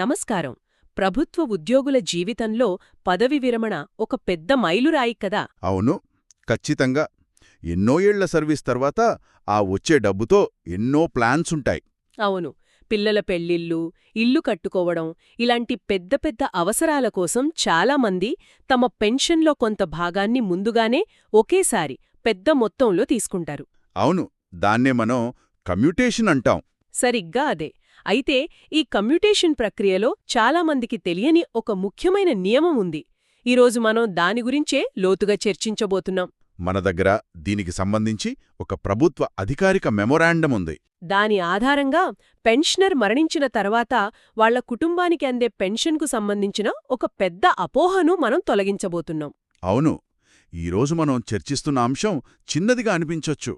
నమస్కారం. ప్రభుత్వ ఉద్యోగుల జీవితంలో పదవి విరమణ ఒక పెద్ద మైలురాయి కదా. అవును ఖచ్చితంగా. ఎన్నో ఏళ్ళ సర్వీస్ తర్వాత ఆ వచ్చే డబ్బుతో ఎన్నో ప్లాన్స్ ఉంటాయి. అవును పిల్లల పెళ్ళిళ్ళు ఇల్లు కట్టుకోవడం ఇలాంటి పెద్ద పెద్ద అవసరాల కోసం చాలామంది తమ పెన్షన్లో కొంత భాగాన్ని ముందుగానే ఒకేసారి పెద్ద మొత్తంలో తీసుకుంటారు. అవును దాన్నే మనం కమ్యూటేషన్ అంటాం. సరిగ్గా అదే. అయితే ఈ కమ్యూటేషన్ ప్రక్రియలో చాలామందికి తెలియని ఒక ముఖ్యమైన నియమం ఉంది. ఈరోజు మనం దాని గురించే లోతుగా చర్చించబోతున్నాం. మన దగ్గర దీనికి సంబంధించి ఒక ప్రభుత్వ అధికారిక మెమొరాండం ఉంది. దాని ఆధారంగా పెన్షనర్ మరణించిన తర్వాత వాళ్ళ కుటుంబానికి అందే పెన్షన్కు సంబంధించిన ఒక పెద్ద అపోహను మనం తొలగించబోతున్నాం. అవును. ఈరోజు మనం చర్చిస్తున్న అంశం చిన్నదిగా అనిపించొచ్చు.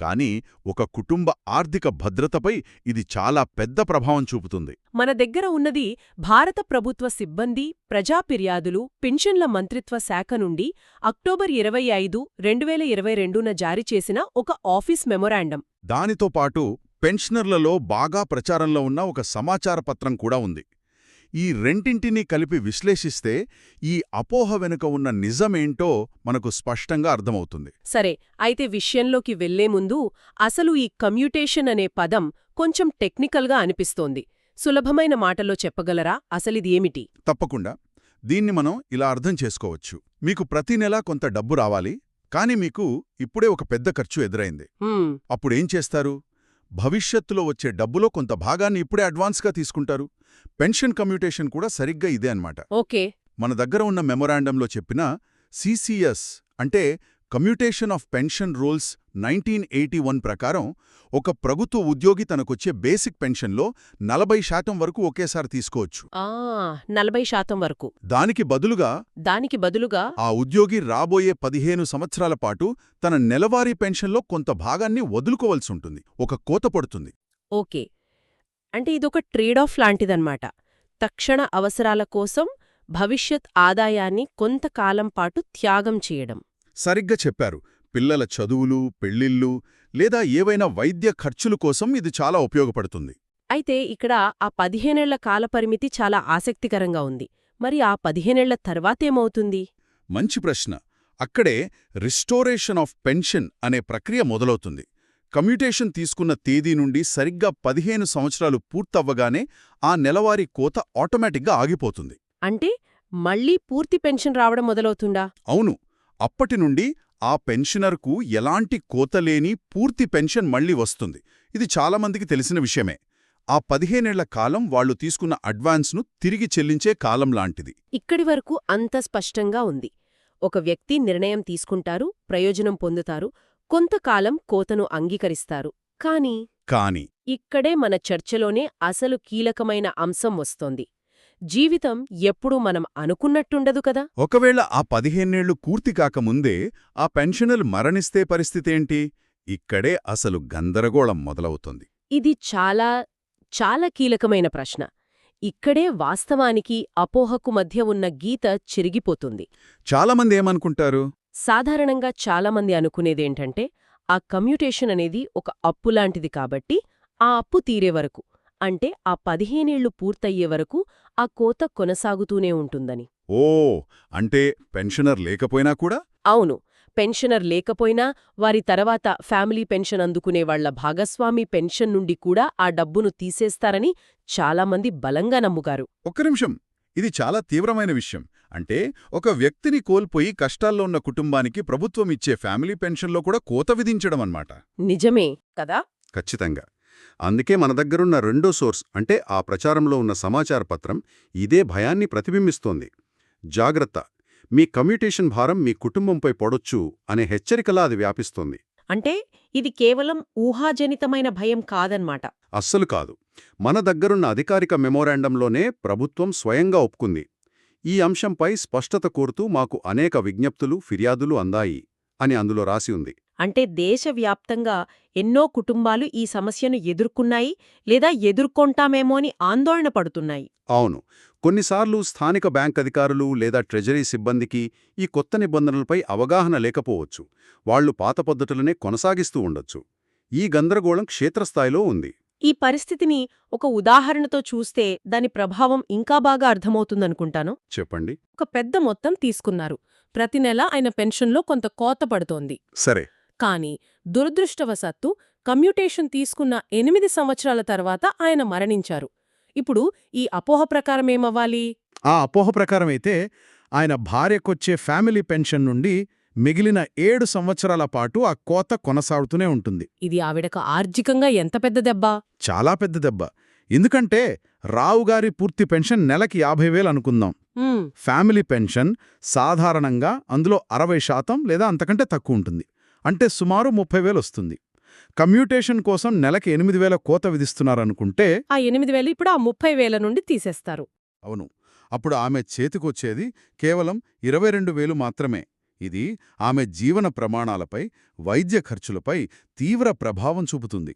కానీ ఒక కుటుంబ ఆర్థిక భద్రతపై ఇది చాలా పెద్ద ప్రభావం చూపుతుంది. మన దగ్గర ఉన్నది భారత ప్రభుత్వ సిబ్బంది ప్రజా ఫిర్యాదులు పింఛన్ల మంత్రిత్వ శాఖ నుండి అక్టోబర్ ఇరవై ఐదు రెండు వేల ఇరవై రెండున జారీ చేసిన ఒక ఆఫీస్ మెమొరాండం. దానితో పాటు పెన్షనర్లలో బాగా ప్రచారంలో ఉన్న ఒక సమాచార పత్రం కూడా ఉంది. ఈ రెంటింటినీ కలిపి విశ్లేషిస్తే ఈ అపోహ వెనుక ఉన్న నిజమేంటో మనకు స్పష్టంగా అర్థమవుతుంది. సరే అయితే విషయంలోకి వెళ్ళే ముందు అసలు ఈ కమ్యూటేషన్ అనే పదం కొంచెం టెక్నికల్గా అనిపిస్తోంది. సులభమైన మాటలో చెప్పగలరా? అసలిది ఏమిటి? తప్పకుండా. దీన్ని మనం ఇలా అర్థం చేసుకోవచ్చు. మీకు ప్రతి నెలా కొంత డబ్బు రావాలి కానీ మీకు ఇప్పుడే ఒక పెద్ద ఖర్చు ఎదురైంది. అప్పుడేం చేస్తారు? భవిష్యత్తులో వచ్చే డబ్బులో కొంత భాగాన్ని ఇప్పుడే అడ్వాన్స్గా తీసుకుంటారు. పెన్షన్ కమ్యూటేషన్ కూడా సరిగ్గా ఇదే అన్నమాట. ఓకే. మన దగ్గర ఉన్న మెమొరాండంలో చెప్పిన సిసిఎస్ అంటే commutation of pension rules nineteen eighty one ప్రకారం ఒక ప్రభుత్వ ఉద్యోగి తనకొచ్చే బేసిక్ పెన్షన్లో నలభై శాతం వరకు ఒకేసారి తీసుకోవచ్చు. ఆ నలభై శాతం వరకు. దానికి బదులుగా దానికి బదులుగా ఆ ఉద్యోగి రాబోయే పదిహేను సంవత్సరాల పాటు తన నెలవారీ పెన్షన్లో కొంత భాగాన్ని వదులుకోవలసి ఉంటుంది. ఒక కోత పడుతుంది. ఓకే. అంటే ఇదొక ట్రేడ్ ఆఫ్ లాంటిదన్నమాట. తక్షణ అవసరాల కోసం భవిష్యత్ ఆదాయాన్ని కొంతకాలం పాటు త్యాగం చేయడం. సరిగ్గా చెప్పారు. పిల్లల చదువులు పెళ్ళిళ్ళు లేదా ఏవైనా వైద్య ఖర్చుల కోసం ఇది చాలా ఉపయోగపడుతుంది. అయితే ఇక్కడ ఆ పదిహేనేళ్ళ కాలపరిమితి చాలా ఆసక్తికరంగా ఉంది. మరి ఆ పదిహేనేళ్ళ తర్వాతేమవుతుంది మంచి ప్రశ్న. అక్కడే రిస్టోరేషన్ ఆఫ్ పెన్షన్ అనే ప్రక్రియ మొదలవుతుంది. కమ్యూటేషన్ తీసుకున్న తేదీ నుండి సరిగ్గా పదిహేను సంవత్సరాలు పూర్తవ్వగానే ఆ నెలవారీ కోత ఆటోమేటిక్గా ఆగిపోతుంది. అంటే మళ్ళీ పూర్తి పెన్షన్ రావడం మొదలవుతుందా? అవును. అప్పటి నుండి ఆ పెన్షనర్కు ఎలాంటి కోతలేని పూర్తి పెన్షన్ మళ్ళీ వస్తుంది. ఇది చాలామందికి తెలిసిన విషయమే. ఆ పదిహేనేళ్ళ కాలం వాళ్ళు తీసుకున్న అడ్వాన్స్ను తిరిగి చెల్లించే కాలం లాంటిది. ఇక్కడి వరకు అంత స్పష్టంగా ఉంది. ఒక వ్యక్తి నిర్ణయం తీసుకుంటారు ప్రయోజనం పొందుతారు కొంతకాలం కోతను అంగీకరిస్తారు. కాని కాని ఇక్కడే మన చర్చలోనే అసలు కీలకమైన అంశం వస్తోంది. జీవితం ఎప్పుడూ మనం అనుకున్నట్టుండదు కదా? ఒకవేళ ఆ పదిహేనేళ్ళు పూర్తి కాకముందే ఆ పెన్షనర్ మరణిస్తే పరిస్థితేంటి? ఇక్కడే అసలు గందరగోళం మొదలవుతుంది. ఇది చాలా చాలా కీలకమైన ప్రశ్న. ఇక్కడే వాస్తవానికి అపోహకు మధ్య ఉన్న గీత చిరిగిపోతుంది. చాలామంది ఏమనుకుంటారు? సాధారణంగా చాలామంది అనుకునేదేంటంటే ఆ కమ్యూటేషన్ అనేది ఒక అప్పు లాంటిది కాబట్టి ఆ అప్పు తీరే వరకు. అంటే ఆ పదిహేనేళ్ళు పూర్తయ్యే వరకు ఆ కోత కొనసాగుతూనే ఉంటుందని. ఓ అంటే పెన్షనర్ లేకపోయినా కూడా? అవును పెన్షనర్ లేకపోయినా వారి తర్వాత ఫ్యామిలీ పెన్షన్ అందుకునే వాళ్ళ భాగస్వామి పెన్షన్ నుండి కూడా ఆ డబ్బును తీసేస్తారని చాలామంది బలంగా నమ్ముగారు. ఒక్క నిమిషం ఇది చాలా తీవ్రమైన విషయం. అంటే ఒక వ్యక్తిని కోల్పోయి కష్టాల్లో ఉన్న కుటుంబానికి ప్రభుత్వం ఇచ్చే ఫ్యామిలీ పెన్షన్లో కూడా కోత విధించడం అన్నమాట. నిజమే కదా? ఖచ్చితంగా. అందుకే మన దగ్గరున్న రెండో సోర్స్ అంటే ఆ ప్రచారంలో ఉన్న సమాచార పత్రం ఇదే భయాన్ని ప్రతిబింబిస్తోంది. జాగ్రత్త! మీ కమ్యూటేషన్ భారం మీ కుటుంబంపై పడొచ్చు అనే హెచ్చరికలా అది వ్యాపిస్తోంది. అంటే ఇది కేవలం ఊహాజనితమైన భయం కాదన్మాట అస్సలు కాదు. మన దగ్గరున్న అధికారిక మెమోరాండంలోనే ప్రభుత్వం స్వయంగా ఒప్పుకుంది. ఈ అంశంపై స్పష్టత కోరుతూ మాకు అనేక విజ్ఞప్తులు ఫిర్యాదులు అందాయి అని అందులో రాసి ఉంది. అంటే దేశవ్యాప్తంగా ఎన్నో కుటుంబాలు ఈ సమస్యను ఎదుర్కొన్నాయి లేదా ఎదుర్కొంటామేమో అని ఆందోళన పడుతున్నాయి. అవును. కొన్నిసార్లు స్థానిక బ్యాంక్ అధికారులు లేదా ట్రెజరీ సిబ్బందికి ఈ కొత్త నిబంధనలపై అవగాహన లేకపోవచ్చు. వాళ్ళు పాత పద్ధతులనే కొనసాగిస్తూ ఉండొచ్చు. ఈ గందరగోళం క్షేత్రస్థాయిలో ఉంది. ఈ పరిస్థితిని ఒక ఉదాహరణతో చూస్తే దాని ప్రభావం ఇంకా బాగా అర్థమవుతుందనుకుంటాను. చెప్పండి. ఒక పెద్ద మొత్తం తీసుకున్నారు. ప్రతి నెల ఆయన పెన్షన్లో కొంత కోత పడుతోంది. సరే. కానీ దురదృష్టవశాత్తు కమ్యూటేషన్ తీసుకున్న ఎనిమిది సంవత్సరాల తర్వాత ఆయన మరణించారు. ఇప్పుడు ఈ అపోహ ప్రకారమేమవ్వాలి ఆ అపోహ ప్రకారమైతే ఆయన భార్యకొచ్చే ఫ్యామిలీ పెన్షన్ నుండి మిగిలిన ఏడు సంవత్సరాల పాటు ఆ కోత కొనసాగుతూనే ఉంటుంది. ఇది ఆవిడకు ఆర్థికంగా ఎంత పెద్ద దెబ్బ? చాలా పెద్ద దెబ్బ. ఎందుకంటే రావుగారి పూర్తి పెన్షన్ నెలకి యాభై వేలు అనుకుందాం. ఫ్యామిలీ పెన్షన్ సాధారణంగా అందులో అరవై శాతం లేదా అంతకంటే తక్కువ ఉంటుంది. అంటే సుమారు ముప్పై వేలు వస్తుంది. కమ్యూటేషన్ కోసం నెలకి ఎనిమిది వేల కోత విధిస్తున్నారనుకుంటే ఆ ఎనిమిది వేలు ఇప్పుడు ఆ ముప్పై వేల నుండి తీసేస్తారు. అవును. అప్పుడు ఆమె చేతికొచ్చేది కేవలం ఇరవై రెండు వేలు మాత్రమే. ఇది ఆమె జీవన ప్రమాణాలపై వైద్య ఖర్చులపై తీవ్ర ప్రభావం చూపుతుంది.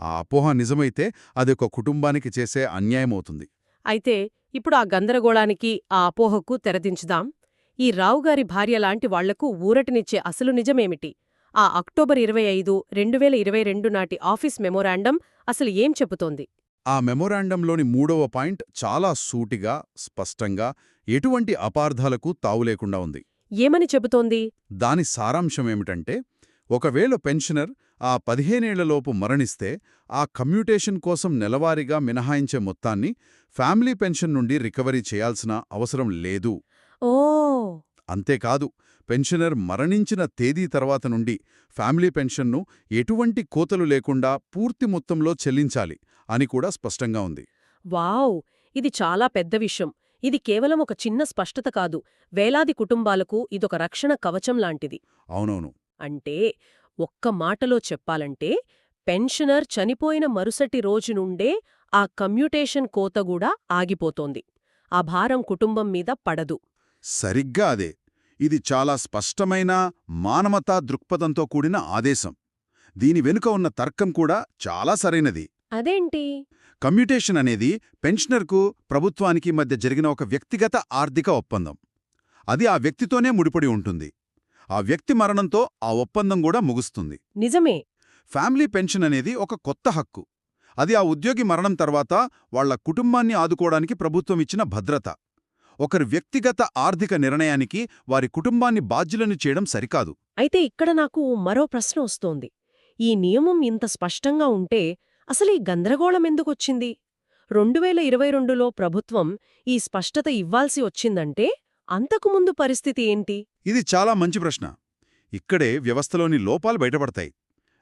ఆ అపోహ నిజమైతే అది ఒక కుటుంబానికి చేసే అన్యాయమవుతుంది. అయితే ఇప్పుడు ఆ గందరగోళానికి ఆ అపోహకు తెరదించుదాం. ఈ రావుగారి భార్య లాంటి వాళ్ళకు ఊరటనిచ్చే అసలు నిజమేమిటి? ఆ అక్టోబర్ ఇరవై ఐదు రెండు వేల ఇరవై రెండు నాటి ఆఫీస్ మెమోరాండం అసలు ఏం చెబుతోంది? ఆ మెమొరాండంలోని మూడవ పాయింట్ చాలా సూటిగా స్పష్టంగా ఎటువంటి అపార్థాలకు తావులేకుండా ఉంది. ఏమని చెబుతోంది? దాని సారాంశమేమిటంటే ఒకవేళ పెన్షనర్ ఆ పదిహేనేళ్ళలోపు మరణిస్తే ఆ కమ్యూటేషన్ కోసం నెలవారీగా మినహాయించే మొత్తాన్ని ఫ్యామిలీ పెన్షన్ నుండి రికవరీ చేయాల్సిన అవసరం లేదు. ఓ అంతేకాదు పెన్షనర్ మరణించిన తేదీ తర్వాత నుండి ఫ్యామిలీ పెన్షన్ను ఎటువంటి కోతలు లేకుండా పూర్తి మొత్తంలో చెల్లించాలి అని కూడా స్పష్టంగా ఉంది. వావ్! ఇది చాలా పెద్ద విషయం. ఇది కేవలం ఒక చిన్న స్పష్టత కాదు. వేలాది కుటుంబాలకు ఇదొక రక్షణ కవచం లాంటిది. అవునవును. అంటే ఒక్క మాటలో చెప్పాలంటే పెన్షనర్ చనిపోయిన మరుసటి రోజు నుండే ఆ కమ్యూటేషన్ కోత కూడా ఆగిపోతోంది. ఆ భారం కుటుంబం మీద పడదు. సరిగ్గా అదే. ఇది చాలా స్పష్టమైన మానవతా దృక్పథంతో కూడిన ఆదేశం. దీని వెనుక ఉన్న తర్కం కూడా చాలా సరైనది. అదేంటి? కమ్యూటేషన్ అనేది పెన్షనర్కు ప్రభుత్వానికి మధ్య జరిగిన ఒక వ్యక్తిగత ఆర్థిక ఒప్పందం. అది ఆ వ్యక్తితోనే ముడిపడి ఉంటుంది. ఆ వ్యక్తి మరణంతో ఆ ఒప్పందం కూడా ముగుస్తుంది. నిజమే. ఫ్యామిలీ పెన్షన్ అనేది ఒక కొత్త హక్కు. అది ఆ ఉద్యోగి మరణం తర్వాత వాళ్ళ కుటుంబాన్ని ఆదుకోవడానికి ప్రభుత్వం ఇచ్చిన భద్రత. ఒకరి వ్యక్తిగత ఆర్థిక నిర్ణయానికి వారి కుటుంబాన్ని బాధ్యులను చేయడం సరికాదు. అయితే ఇక్కడ నాకు మరో ప్రశ్న వస్తోంది. ఈ నియమం ఇంత స్పష్టంగా ఉంటే అసలు ఈ గందరగోళం ఎందుకొచ్చింది? రెండు వేల ఇరవై రెండులో ప్రభుత్వం ఈ స్పష్టత ఇవ్వాల్సి వచ్చిందంటే అంతకుముందు పరిస్థితి ఏంటి? ఇది చాలా మంచి ప్రశ్న. ఇక్కడే వ్యవస్థలోని లోపాలు బయటపడతాయి.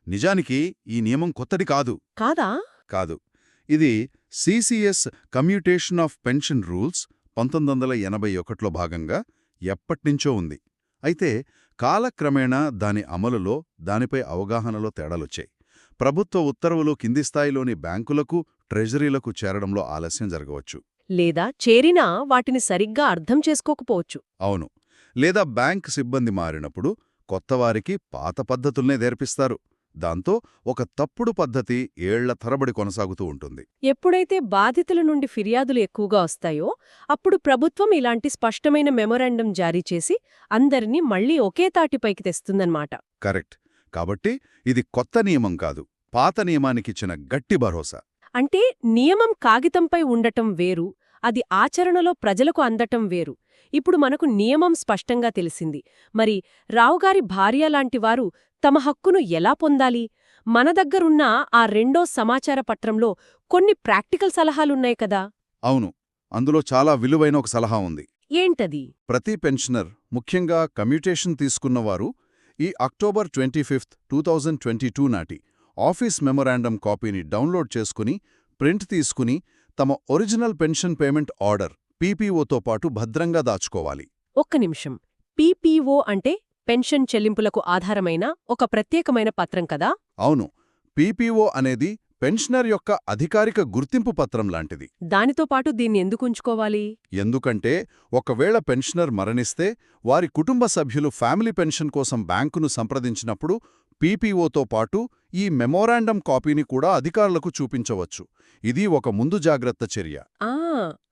నిజానికి ఈ నియమం కొత్తది కాదు. కాదా? కాదు. ఇది CCS commutation of pension rules పంతొమ్మిది వందల ఎనభై ఒకటిలో భాగంగా ఎప్పట్నుంచో ఉంది. అయితే కాలక్రమేణా దాని అమలులో దానిపై అవగాహనలో తేడాలొచ్చాయి. ప్రభుత్వ ఉత్తర్వులు కింది స్థాయిలోని బ్యాంకులకు ట్రెజరీలకు చేరడంలో ఆలస్యం జరగవచ్చు. లేదా చేరినా వాటిని సరిగ్గా అర్థం చేసుకోకపోవచ్చు. అవును. లేదా బ్యాంక్ సిబ్బంది మారినప్పుడు కొత్తవారికి పాత పద్ధతుల్నే నేర్పిస్తారు. దాంతో ఒక తప్పుడు పద్ధతి ఏళ్ళ తరబడి కొనసాగుతూ ఉంటుంది. ఎప్పుడైతే బాధితుల నుండి ఫిర్యాదులు ఎక్కువగా వస్తాయో అప్పుడు ప్రభుత్వం ఇలాంటి స్పష్టమైన మెమొరాండం జారీ చేసి అందరినీ మళ్ళీ ఒకే తాటిపైకి తెస్తుందన్నమాట. కరెక్ట్. కాబట్టి ఇది కొత్త నియమం కాదు. పాత నియమానికిచ్చిన గట్టి భరోసా. అంటే నియమం కాగితంపై ఉండటం వేరు అది ఆచరణలో ప్రజలకు అందటం వేరు. ఇప్పుడు మనకు నియమం స్పష్టంగా తెలిసింది. మరి రావుగారి భార్య లాంటి వారు తమ హక్కును ఎలా పొందాలి? మన దగ్గరున్న ఆ రెండో సమాచార పత్రంలో కొన్ని ప్రాక్టికల్ సలహాలున్నాయి కదా? అవును. అందులో చాలా విలువైన ఒక సలహా ఉంది. ఏంటది? ప్రతి పెన్షనర్ ముఖ్యంగా కమ్యూటేషన్ తీసుకున్నవారు ఈ October twenty fifth two thousand twenty two నాటి ఆఫీస్ మెమొరాండం కాపీని డౌన్లోడ్ చేసుకుని ప్రింట్ తీసుకుని తమ ఒరిజినల్ పెన్షన్ పేమెంట్ ఆర్డర్ పీపీఓతో పాటు భద్రంగా దాచుకోవాలి. ఒక్క నిమిషం. పీపీఓ అంటే పెన్షన్ చెల్లింపులకు ఆధారమైన ఒక ప్రత్యేకమైన పత్రం కదా? అవును. పీపీఓ అనేది పెన్షనర్ యొక్క అధికారిక గుర్తింపు పత్రం లాంటిది. దానితో పాటు దీన్ని ఎందుకు ఉంచుకోవాలి? ఎందుకంటే ఒకవేళ పెన్షనర్ మరణిస్తే వారి కుటుంబ సభ్యులు ఫ్యామిలీ పెన్షన్ కోసం బ్యాంకును సంప్రదించినప్పుడు పీపీఓతో పాటు ఈ మెమోరాండం కాపీని కూడా అధికారులకు చూపించవచ్చు. ఇది ఒక ముందు జాగ్రత్త చర్య. ఆ!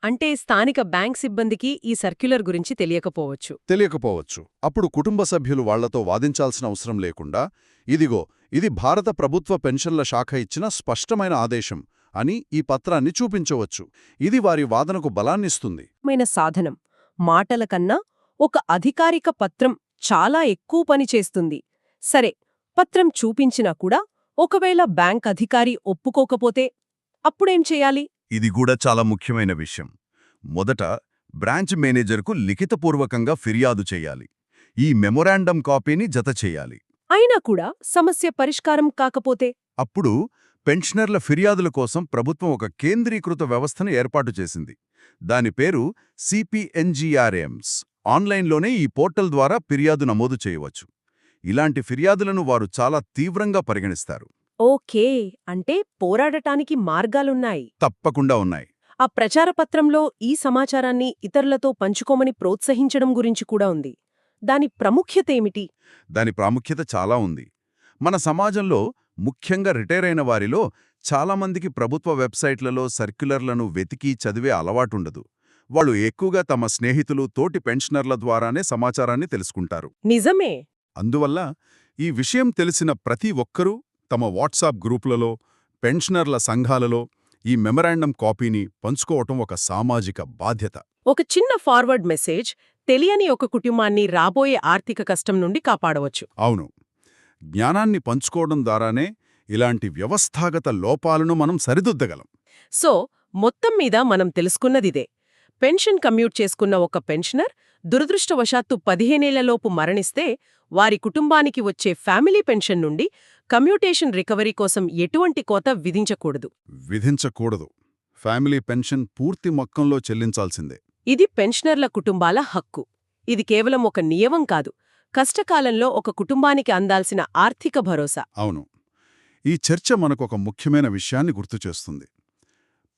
అంటే స్థానిక బ్యాంక్ సిబ్బందికి ఈ సర్క్యులర్ గురించి తెలియకపోవచ్చు. తెలియకపోవచ్చు. అప్పుడు కుటుంబ సభ్యులు వాళ్ళతో వాదించాల్సిన అవసరం లేకుండా ఇదిగో ఇది భారత ప్రభుత్వ పెన్షన్ల శాఖ ఇచ్చిన స్పష్టమైన ఆదేశం అని ఈ పత్రాన్ని చూపించవచ్చు. ఇది వారి వాదనకు బలాన్నిస్తుంది మైన సాధనం. మాటల కన్నా ఒక అధికారిక పత్రం చాలా ఎక్కువ పని చేస్తుంది. సరే పత్రం చూపించినా కూడా ఒకవేళ బ్యాంక్ అధికారి ఒప్పుకోకపోతే అప్పుడేం చేయాలి? ఇది కూడా చాలా ముఖ్యమైన విషయం. మొదట బ్రాంచ్ మేనేజర్కు లిఖితపూర్వకంగా ఫిర్యాదు చేయాలి. ఈ మెమొరాండం కాపీని జత చేయాలి. అయినా కూడా సమస్య పరిష్కారం కాకపోతే? అప్పుడు పెన్షనర్ల ఫిర్యాదుల కోసం ప్రభుత్వం ఒక కేంద్రీకృత వ్యవస్థను ఏర్పాటు చేసింది. దాని పేరు సిపిఎన్జిఆర్ఎమ్స్. ఆన్లైన్లోనే ఈ పోర్టల్ ద్వారా ఫిర్యాదు నమోదు చేయవచ్చు. ఇలాంటి ఫిర్యాదులను వారు చాలా తీవ్రంగా పరిగణిస్తారు. ఓకే. అంటే పోరాడటానికి మార్గాలున్నాయి. తప్పకుండా ఉన్నాయి. ఆ ప్రచారపత్రంలో ఈ సమాచారాన్ని ఇతరులతో పంచుకోమని ప్రోత్సహించడం గురించి కూడా ఉంది. దాని ప్రాముఖ్యత ఏమిటి? దాని ప్రాముఖ్యత చాలా ఉంది. మన సమాజంలో ముఖ్యంగా రిటైర్ అయిన వారిలో చాలామందికి ప్రభుత్వ వెబ్సైట్లలో సర్క్యులర్లను వెతికి చదివే అలవాటుండదు. వాళ్ళు ఎక్కువగా తమ స్నేహితులు తోటి పెన్షనర్ల ద్వారానే సమాచారాన్ని తెలుసుకుంటారు. నిజమే. అందువల్ల ఈ విషయం తెలిసిన ప్రతి ఒక్కరూ తమ వాట్సాప్ గ్రూపులలో పెన్షనర్ల సంఘాలలో ఈ మెమరాండం కాపీని పంచుకోవటం ఒక సామాజిక బాధ్యత. ఒక చిన్న ఫార్వర్డ్ మెసేజ్ తెలియని ఒక కుటుంబాన్ని రాబోయే ఆర్థిక కష్టం నుండి కాపాడవచ్చు. అవును. జ్ఞానాన్ని పంచుకోవడం ద్వారానే ఇలాంటి వ్యవస్థాగత లోపాలను మనం సరిదిద్దగలం. సో మొత్తం మీద మనం తెలుసుకున్నదిదే. పెన్షన్ కమ్యూట్ చేసుకున్న ఒక పెన్షనర్ దురదృష్టవశాత్తు పదిహేనేళ్ళలోపు మరణిస్తే వారి కుటుంబానికి వచ్చే ఫ్యామిలీ పెన్షన్ నుండి కమ్యూటేషన్ రికవరీ కోసం ఎటువంటి కోత విధించకూడదు. విధించకూడదు. ఫ్యామిలీ పెన్షన్ పూర్తి మొత్తంలో చెల్లించాల్సిందే. ఇది పెన్షనర్ల కుటుంబాల హక్కు. ఇది కేవలం ఒక నియమం కాదు కష్టకాలంలో ఒక కుటుంబానికి అందాల్సిన ఆర్థిక భరోసా. అవును. ఈ చర్చ మనకొక ముఖ్యమైన విషయాన్ని గుర్తుచేస్తుంది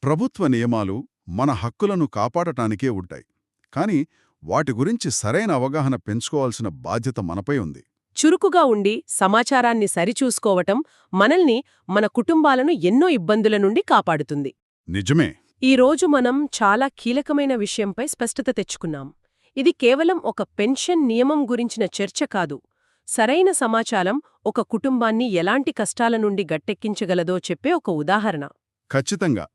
ప్రభుత్వ నియమాలు మన హక్కులను కాపాడటానికే ఉంటాయి. కాని వాటి గురించి సరైన అవగాహన పెంచుకోవాల్సిన బాధ్యత మనపై ఉంది. చురుకుగా ఉండి సమాచారాన్ని సరిచూసుకోవటం మనల్ని మన కుటుంబాలను ఎన్నో ఇబ్బందుల నుండి కాపాడుతుంది. నిజమే. ఈ రోజు మనం చాలా కీలకమైన విషయంపై స్పష్టత తెచ్చుకున్నాం. ఇది కేవలం ఒక పెన్షన్ నియమం గురించిన చర్చ కాదు. సరైన సమాచారం ఒక కుటుంబాన్ని ఎలాంటి కష్టాల నుండి గట్టెక్కించగలదో చెప్పే ఒక ఉదాహరణ. ఖచ్చితంగా.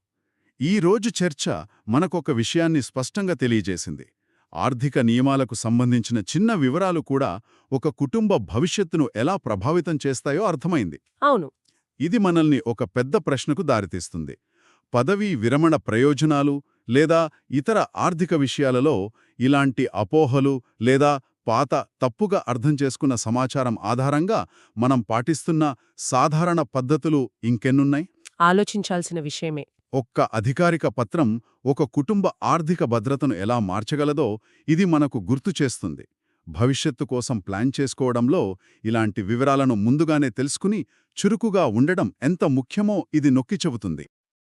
ఈ రోజు చర్చ మనకొక విషయాన్ని స్పష్టంగా తెలియజేసింది. ఆర్థిక నియమాలకు సంబంధించిన చిన్న వివరాలు కూడా ఒక కుటుంబ భవిష్యత్తును ఎలా ప్రభావితం చేస్తాయో అర్థమైంది. అవును. ఇది మనల్ని ఒక పెద్ద ప్రశ్నకు దారితీస్తుంది. పదవీ విరమణ ప్రయోజనాలు లేదా ఇతర ఆర్థిక విషయాలలో ఇలాంటి అపోహలు లేదా పాత తప్పుగా అర్థం చేసుకున్న సమాచారం ఆధారంగా మనం పాటిస్తున్న సాధారణ పద్ధతులు ఇంకెన్నున్నాయి? ఆలోచించాల్సిన విషయమే. ఒక్క అధికారిక పత్రం ఒక కుటుంబ ఆర్థిక భద్రతను ఎలా మార్చగలదో ఇది మనకు గుర్తు చేస్తుంది. భవిష్యత్తు కోసం ప్లాన్ చేసుకోవడంలో ఇలాంటి వివరాలను ముందుగానే తెలుసుకుని చురుకుగా ఉండడం ఎంత ముఖ్యమో ఇది నొక్కి చెబుతుంది.